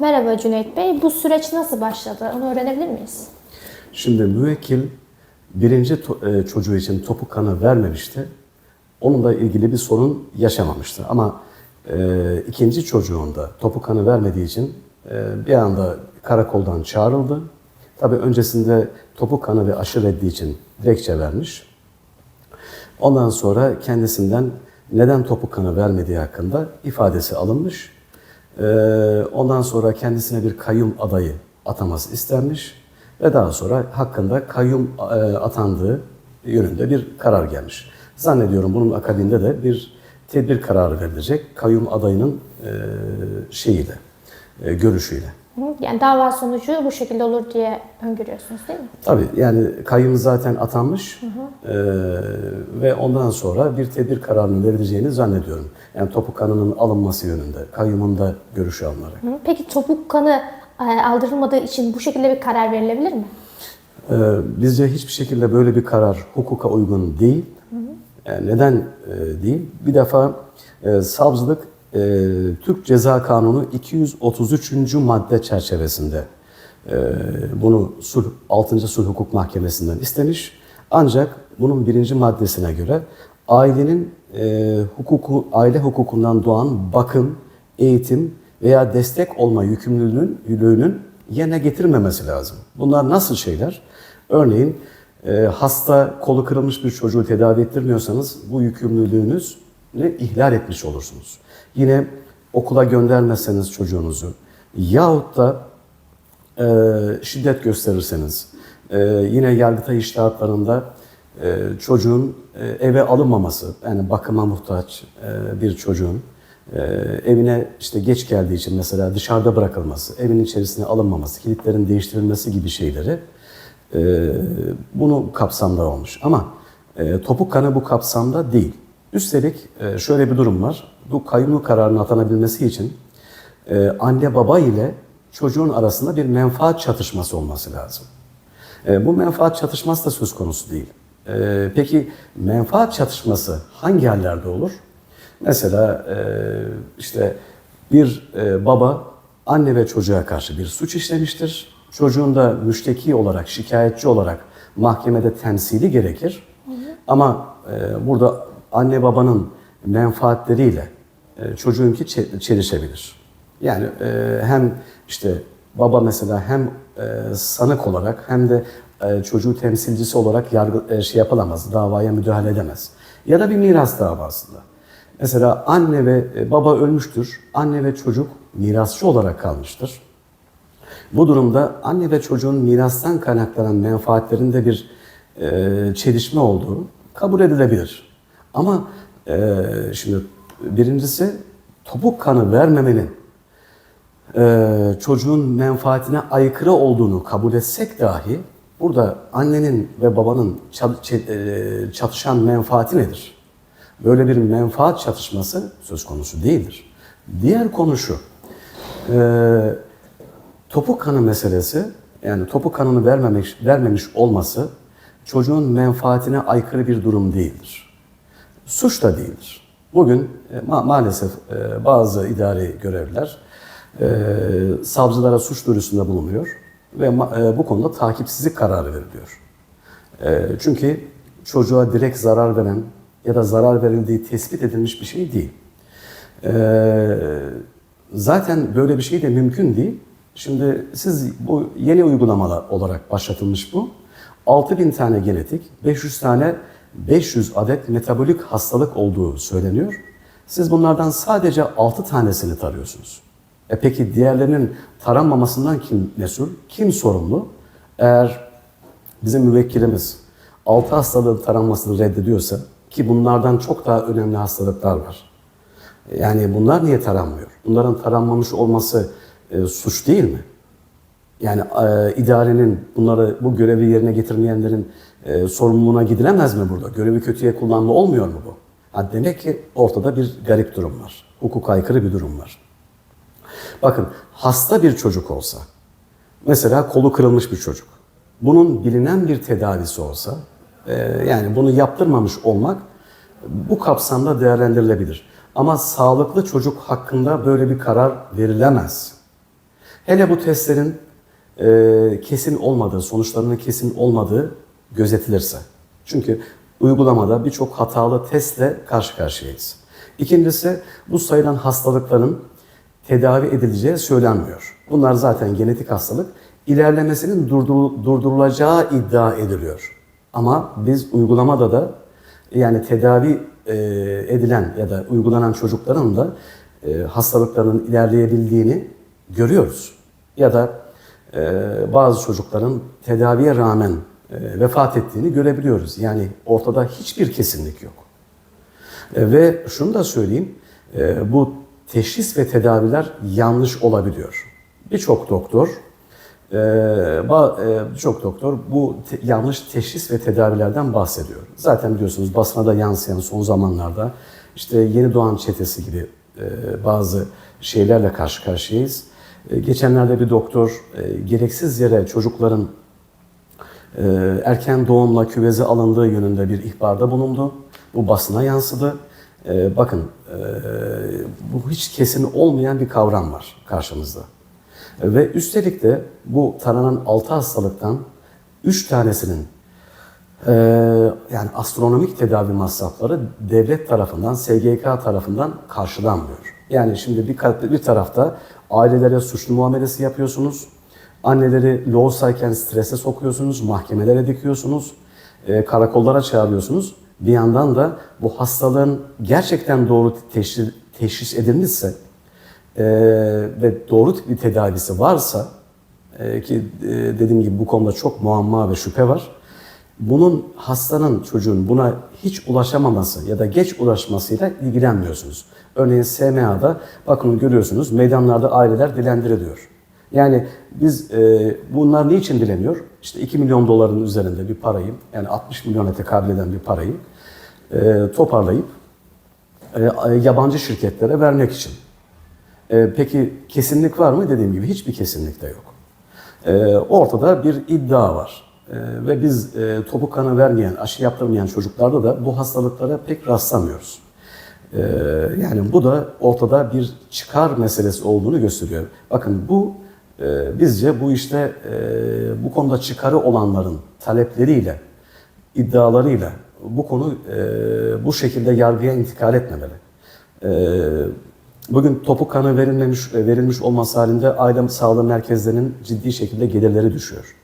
Merhaba Cüneyt Bey. Bu süreç nasıl başladı? Onu öğrenebilir miyiz? Şimdi müvekkil birinci e, çocuğu için topuk kanı vermemişti. Onunla ilgili bir sorun yaşamamıştı. Ama e, ikinci çocuğunda topuk kanı vermediği için e, bir anda karakoldan çağrıldı. Tabii öncesinde topuk kanı ve aşı reddi için dilekçe vermiş. Ondan sonra kendisinden neden topuk kanı vermediği hakkında ifadesi alınmış. Ee, ondan sonra kendisine bir kayyum adayı ataması istenmiş ve daha sonra hakkında kayyum e, atandığı yönünde bir karar gelmiş. Zannediyorum bunun akabinde de bir tedbir kararı verilecek kayyum adayının e, şeyiyle, e, görüşüyle. Hı? Yani dava sonucu bu şekilde olur diye öngörüyorsunuz değil mi? Tabii yani kayyum zaten atanmış Ee, ve ondan sonra bir tedbir kararının verileceğini zannediyorum. Yani topuk kanının alınması yönünde, kayyumun da görüşü alınarak. Hı? Peki topuk kanı e, aldırılmadığı için bu şekilde bir karar verilebilir mi? Ee, bizce hiçbir şekilde böyle bir karar hukuka uygun değil. Yani neden e, değil? Bir defa e, savcılık e, Türk Ceza Kanunu 233. madde çerçevesinde e, bunu sulh, 6. Sulh Hukuk Mahkemesi'nden istemiş. Ancak bunun birinci maddesine göre ailenin e, hukuku, aile hukukundan doğan bakım, eğitim veya destek olma yükümlülüğünün yerine getirmemesi lazım. Bunlar nasıl şeyler? Örneğin e, hasta kolu kırılmış bir çocuğu tedavi ettirmiyorsanız bu yükümlülüğünüzü ihlal etmiş olursunuz. Yine okula göndermezseniz çocuğunuzu yahut da e, şiddet gösterirseniz, e, yine yargıtay iştahatlarında e, çocuğun e, eve alınmaması, yani bakıma muhtaç e, bir çocuğun e, evine işte geç geldiği için mesela dışarıda bırakılması, evin içerisine alınmaması, kilitlerin değiştirilmesi gibi şeyleri e, bunu kapsamda olmuş. Ama e, topuk kanı bu kapsamda değil. Üstelik e, şöyle bir durum var. Bu kayyumluk kararının atanabilmesi için e, anne baba ile çocuğun arasında bir menfaat çatışması olması lazım. E, bu menfaat çatışması da söz konusu değil. Peki menfaat çatışması hangi yerlerde olur? Mesela işte bir baba anne ve çocuğa karşı bir suç işlemiştir. Çocuğun da müşteki olarak, şikayetçi olarak mahkemede temsili gerekir. Ama burada anne babanın menfaatleriyle e, çocuğunki çe- çelişebilir. Yani e, hem işte baba mesela hem e, sanık olarak hem de çocuğu temsilcisi olarak yargı şey yapılamaz, davaya müdahale edemez. Ya da bir miras davasında. Mesela anne ve baba ölmüştür. Anne ve çocuk mirasçı olarak kalmıştır. Bu durumda anne ve çocuğun mirastan kaynaklanan menfaatlerinde bir çelişme olduğu kabul edilebilir. Ama e, şimdi birincisi topuk kanı vermemenin e, çocuğun menfaatine aykırı olduğunu kabul etsek dahi burada annenin ve babanın e, çatışan menfaati nedir? Böyle bir menfaat çatışması söz konusu değildir. Diğer konu şu, e, topuk kanı meselesi, yani topuk kanını vermemiş, vermemiş olması çocuğun menfaatine aykırı bir durum değildir. Suç da değildir. Bugün e, ma- maalesef e, bazı idari görevliler e, savcılara suç duyurusunda bulunuyor ve e, bu konuda takipsizlik kararı veriliyor. E, çünkü çocuğa direkt zarar veren ya da zarar verildiği tespit edilmiş bir şey değil. E, zaten böyle bir şey de mümkün değil. Şimdi siz bu yeni uygulamalar olarak başlatılmış bu. 6000 tane genetik, 500 tane 500 adet metabolik hastalık olduğu söyleniyor. Siz bunlardan sadece 6 tanesini tarıyorsunuz. E peki diğerlerinin taranmamasından kim mesul? Kim sorumlu? Eğer bizim müvekkilimiz 6 hastalığın taranmasını reddediyorsa ki bunlardan çok daha önemli hastalıklar var. Yani bunlar niye taranmıyor? Bunların taranmamış olması e, suç değil mi? Yani e, idarenin bunları bu görevi yerine getirmeyenlerin e, sorumluluğuna gidilemez mi burada? Görevi kötüye kullanma olmuyor mu bu? Ha, demek ki ortada bir garip durum var. Hukuka aykırı bir durum var. Bakın hasta bir çocuk olsa, mesela kolu kırılmış bir çocuk. Bunun bilinen bir tedavisi olsa, e, yani bunu yaptırmamış olmak bu kapsamda değerlendirilebilir. Ama sağlıklı çocuk hakkında böyle bir karar verilemez. Hele bu testlerin e, kesin olmadığı, sonuçlarının kesin olmadığı gözetilirse. Çünkü uygulamada birçok hatalı testle karşı karşıyayız. İkincisi bu sayılan hastalıkların tedavi edileceği söylenmiyor. Bunlar zaten genetik hastalık. İlerlemesinin durdur- durdurulacağı iddia ediliyor. Ama biz uygulamada da yani tedavi e, edilen ya da uygulanan çocukların da e, hastalıklarının ilerleyebildiğini görüyoruz. Ya da bazı çocukların tedaviye rağmen e, vefat ettiğini görebiliyoruz. Yani ortada hiçbir kesinlik yok. E, Ve şunu da söyleyeyim, e, bu teşhis ve tedaviler yanlış olabiliyor. Birçok doktor, birçok doktor bu yanlış teşhis ve tedavilerden bahsediyor. Zaten biliyorsunuz basına da yansıyan son zamanlarda işte yeni doğan çetesi gibi bazı şeylerle karşı karşıyayız. E, Geçenlerde bir doktor e, gereksiz yere çocukların e, erken doğumla küveze alındığı yönünde bir ihbarda bulundu. Bu basına yansıdı. Bakın bu hiç kesin olmayan bir kavram var karşımızda. Ve üstelik de bu taranan 6 hastalıktan 3 tanesinin yani astronomik tedavi masrafları devlet tarafından, SGK tarafından karşılanmıyor. Yani şimdi bir, bir tarafta ailelere suçlu muamelesi yapıyorsunuz. Anneleri loğusayken strese sokuyorsunuz, mahkemelere dikiyorsunuz, e, karakollara çağırıyorsunuz. Bir yandan da bu hastalığın gerçekten doğru teşhis, teşhis edilmişse e, ve doğru bir tedavisi varsa e, ki e, dediğim gibi bu konuda çok muamma ve şüphe var. Bunun hastanın çocuğun buna hiç ulaşamaması ya da geç ulaşmasıyla ilgilenmiyorsunuz. Örneğin SMA'da bakın görüyorsunuz meydanlarda aileler dilendiriliyor. Yani biz e, bunlar niçin dileniyor? İşte 2 milyon doların üzerinde bir parayı yani 60 milyona tekabül eden bir parayı e, toparlayıp e, yabancı şirketlere vermek için. E, peki kesinlik var mı? Dediğim gibi hiçbir kesinlik de yok. E, ortada bir iddia var. E, ve biz e, topuk kanı vermeyen, aşı yaptırmayan çocuklarda da bu hastalıklara pek rastlamıyoruz. E, yani bu da ortada bir çıkar meselesi olduğunu gösteriyor. Bakın bu e, bizce bu işte e, bu konuda çıkarı olanların talepleriyle, iddialarıyla bu konu e, bu şekilde yargıya intikal etmemeli. E, bugün topuk kanı verilmemiş verilmiş olması halinde aile sağlığı merkezlerinin ciddi şekilde gelirleri düşüyor.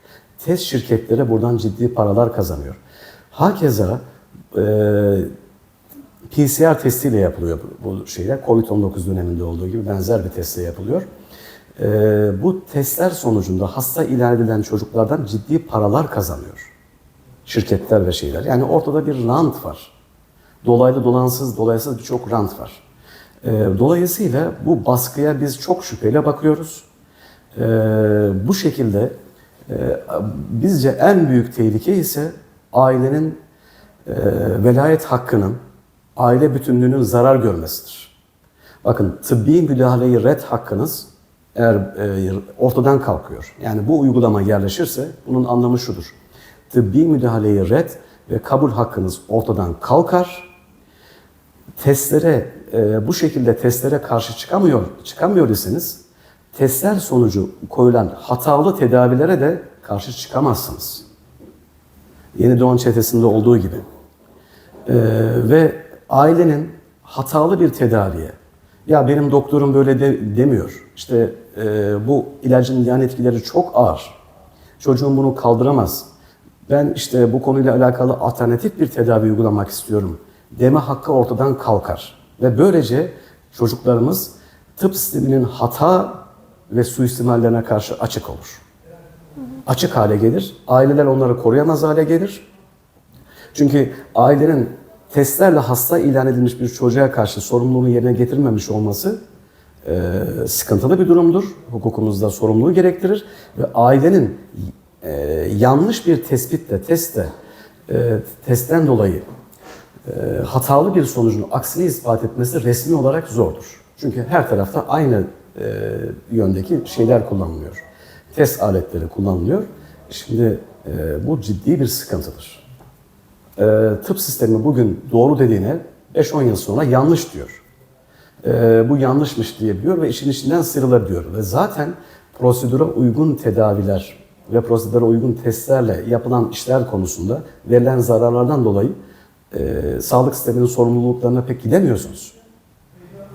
Test şirketleri buradan ciddi paralar kazanıyor. Hakeza e, PCR testiyle yapılıyor bu şeyler. Covid-19 döneminde olduğu gibi benzer bir testle yapılıyor. Ee, bu testler sonucunda hasta ilan edilen çocuklardan ciddi paralar kazanıyor. Şirketler ve şeyler. Yani ortada bir rant var. Dolaylı dolansız, dolaysız birçok rant var. Ee, dolayısıyla bu baskıya biz çok şüpheyle bakıyoruz. Ee, bu şekilde e, bizce en büyük tehlike ise ailenin e, velayet hakkının, aile bütünlüğünün zarar görmesidir. Bakın tıbbi müdahaleyi red hakkınız eğer e, ortadan kalkıyor. Yani bu uygulama yerleşirse bunun anlamı şudur. Tıbbi müdahaleyi red ve kabul hakkınız ortadan kalkar. Testlere e, bu şekilde testlere karşı çıkamıyor çıkamıyor iseniz testler sonucu koyulan hatalı tedavilere de karşı çıkamazsınız. Yeni Doğan çetesinde olduğu gibi. Ee, ve ailenin hatalı bir tedaviye, ya benim doktorum böyle de, demiyor, işte e, bu ilacın yan etkileri çok ağır, çocuğum bunu kaldıramaz, ben işte bu konuyla alakalı alternatif bir tedavi uygulamak istiyorum deme hakkı ortadan kalkar. Ve böylece çocuklarımız tıp sisteminin hata ve suistimallerine karşı açık olur. Açık hale gelir, aileler onları koruyamaz hale gelir. Çünkü ailenin testlerle hasta ilan edilmiş bir çocuğa karşı sorumluluğunu yerine getirmemiş olması e, sıkıntılı bir durumdur. Hukukumuzda sorumluluğu gerektirir ve ailenin e, yanlış bir tespitle, testte, e, testten dolayı e, hatalı bir sonucun aksini ispat etmesi resmi olarak zordur. Çünkü her tarafta aynı e, yöndeki şeyler kullanılıyor. Test aletleri kullanılıyor. Şimdi e, bu ciddi bir sıkıntıdır. E, tıp sistemi bugün doğru dediğine 5-10 yıl sonra yanlış diyor. E, bu yanlışmış diyebiliyor ve işin içinden sıyrılabiliyor. Ve zaten prosedüre uygun tedaviler ve prosedüre uygun testlerle yapılan işler konusunda verilen zararlardan dolayı e, sağlık sisteminin sorumluluklarına pek gidemiyorsunuz.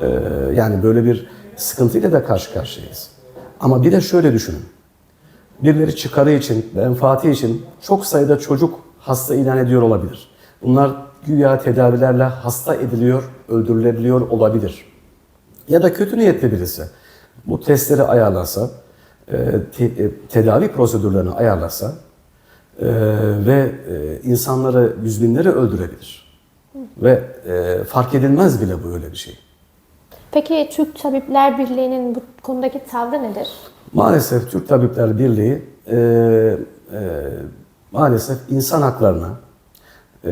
E, yani böyle bir sıkıntıyla da karşı karşıyayız. Ama bir de şöyle düşünün. Birileri çıkarı için, menfaati için çok sayıda çocuk hasta ilan ediyor olabilir. Bunlar güya tedavilerle hasta ediliyor, öldürülebiliyor olabilir. Ya da kötü niyetli birisi bu testleri ayarlarsa, e, te- e, tedavi prosedürlerini ayarlarsa e, ve e, insanları, yüz binleri öldürebilir. Ve e, fark edilmez bile böyle bir şey. Peki Türk Tabipler Birliği'nin bu konudaki tavrı nedir? Maalesef Türk Tabipler Birliği e, e, maalesef insan haklarına e,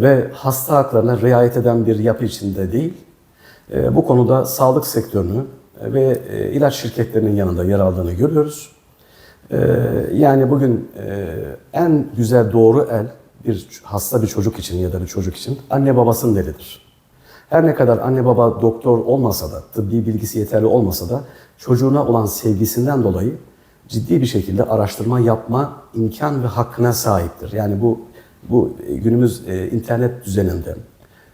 ve hasta haklarına riayet eden bir yapı içinde değil. E, bu konuda sağlık sektörünü ve e, ilaç şirketlerinin yanında yer aldığını görüyoruz. E, yani bugün e, en güzel doğru el bir hasta bir çocuk için ya da bir çocuk için anne babasının elidir. Her ne kadar anne baba doktor olmasa da, tıbbi bilgisi yeterli olmasa da çocuğuna olan sevgisinden dolayı ciddi bir şekilde araştırma yapma imkan ve hakkına sahiptir. Yani bu bu günümüz e, internet düzeninde,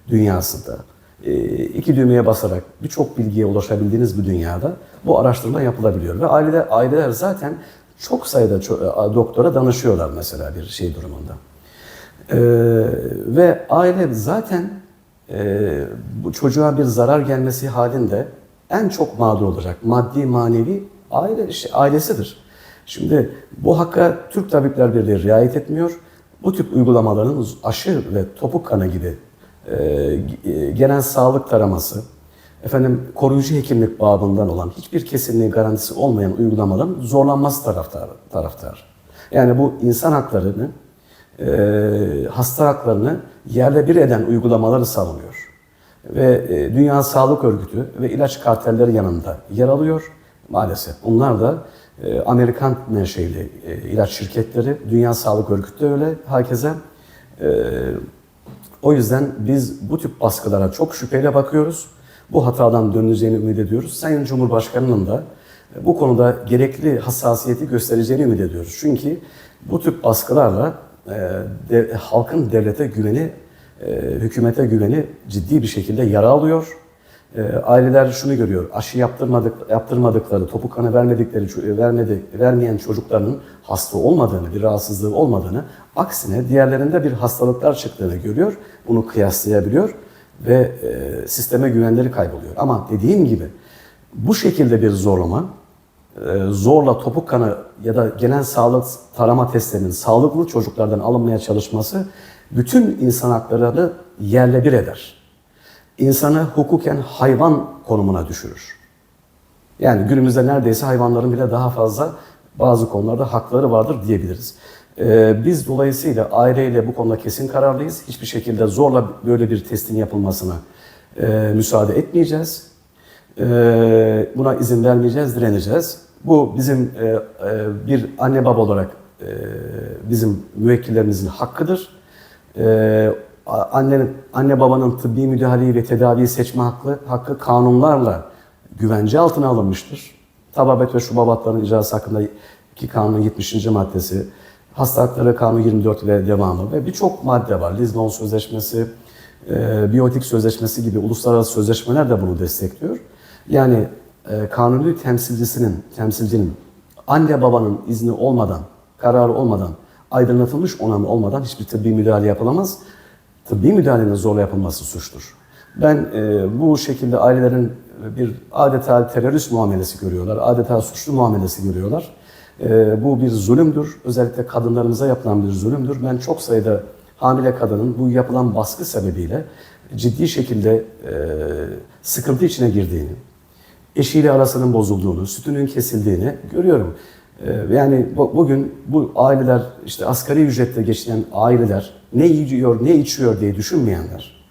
dünyasında e, iki düğmeye basarak birçok bilgiye ulaşabildiğiniz bu dünyada bu araştırma yapılabiliyor ve aileler aileler zaten çok sayıda ço- doktora danışıyorlar mesela bir şey durumunda. Ee, ve aile zaten e, bu çocuğa bir zarar gelmesi halinde en çok mağdur olacak maddi manevi aile işte ailesidir. Şimdi bu hakka Türk Tabipler Birliği riayet etmiyor. Bu tip uygulamaların aşı ve topuk kanı gibi e, e, genel sağlık taraması, efendim koruyucu hekimlik babından olan hiçbir kesinliği garantisi olmayan uygulamaların zorlanması taraftar. taraftar. Yani bu insan haklarını e, hasta haklarını yerle bir eden uygulamaları savunuyor. Ve e, Dünya Sağlık Örgütü ve ilaç kartelleri yanında yer alıyor. Maalesef bunlar da e, Amerikan menşeli e, ilaç şirketleri, Dünya Sağlık Örgütü de öyle herkese. E, o yüzden biz bu tip baskılara çok şüpheyle bakıyoruz. Bu hatadan dönüleceğini ümit ediyoruz. Sayın Cumhurbaşkanı'nın da e, bu konuda gerekli hassasiyeti göstereceğini ümit ediyoruz. Çünkü bu tip baskılarla e, de- halkın devlete güveni, e, hükümete güveni ciddi bir şekilde yara alıyor. E, aileler şunu görüyor, aşı yaptırmadık, yaptırmadıkları, topuk kanı vermedikleri, ço- vermedi, vermeyen çocukların hasta olmadığını, bir rahatsızlığı olmadığını, aksine diğerlerinde bir hastalıklar çıktığını görüyor, bunu kıyaslayabiliyor ve e, sisteme güvenleri kayboluyor. Ama dediğim gibi bu şekilde bir zorlama, e, zorla topuk kanı ya da genel sağlık tarama testlerinin sağlıklı çocuklardan alınmaya çalışması bütün insan haklarını yerle bir eder. İnsanı hukuken hayvan konumuna düşürür. Yani günümüzde neredeyse hayvanların bile daha fazla bazı konularda hakları vardır diyebiliriz. Ee, biz dolayısıyla aileyle bu konuda kesin kararlıyız. Hiçbir şekilde zorla böyle bir testin yapılmasına e, müsaade etmeyeceğiz. Ee, buna izin vermeyeceğiz, direneceğiz. Bu bizim e, e, bir anne baba olarak e, bizim müvekkillerimizin hakkıdır. Ee, a- anne, babanın tıbbi müdahaleyi ve tedaviyi seçme hakkı, hakkı kanunlarla güvence altına alınmıştır. Tababet ve şubabatların icrası hakkında iki kanunun 70. maddesi, hasta hakları kanunu 24 ve devamı ve birçok madde var. Lizbon Sözleşmesi, e, Biyotik Sözleşmesi gibi uluslararası sözleşmeler de bunu destekliyor. Yani e, kanuni temsilcisinin, temsilcinin anne babanın izni olmadan, kararı olmadan, aydınlatılmış onamı olmadan hiçbir tıbbi müdahale yapılamaz. Tıbbi müdahalenin zorla yapılması suçtur. Ben e, bu şekilde ailelerin bir adeta terörist muamelesi görüyorlar, adeta suçlu muamelesi görüyorlar. E, bu bir zulümdür, özellikle kadınlarımıza yapılan bir zulümdür. Ben çok sayıda hamile kadının bu yapılan baskı sebebiyle ciddi şekilde e, sıkıntı içine girdiğini, eşiyle arasının bozulduğunu, sütünün kesildiğini görüyorum. Ee, Yani bu- bugün bu aileler, işte asgari ücretle geçinen aileler ne yiyor, ne içiyor diye düşünmeyenler,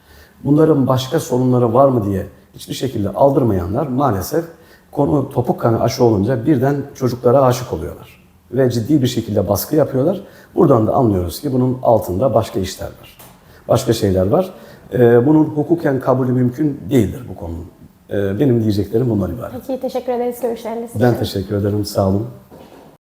bunların başka sorunları var mı diye hiçbir şekilde aldırmayanlar maalesef konu topuk kanı aşı olunca birden çocuklara aşık oluyorlar. Ve ciddi bir şekilde baskı yapıyorlar. Buradan da anlıyoruz ki bunun altında başka işler var. Başka şeyler var. Ee, Bunun hukuken kabulü mümkün değildir bu konunun. E, benim diyeceklerim bunlar ibaret. Peki teşekkür ederiz görüşleriniz için. Ben teşekkür ederim. Sağ olun.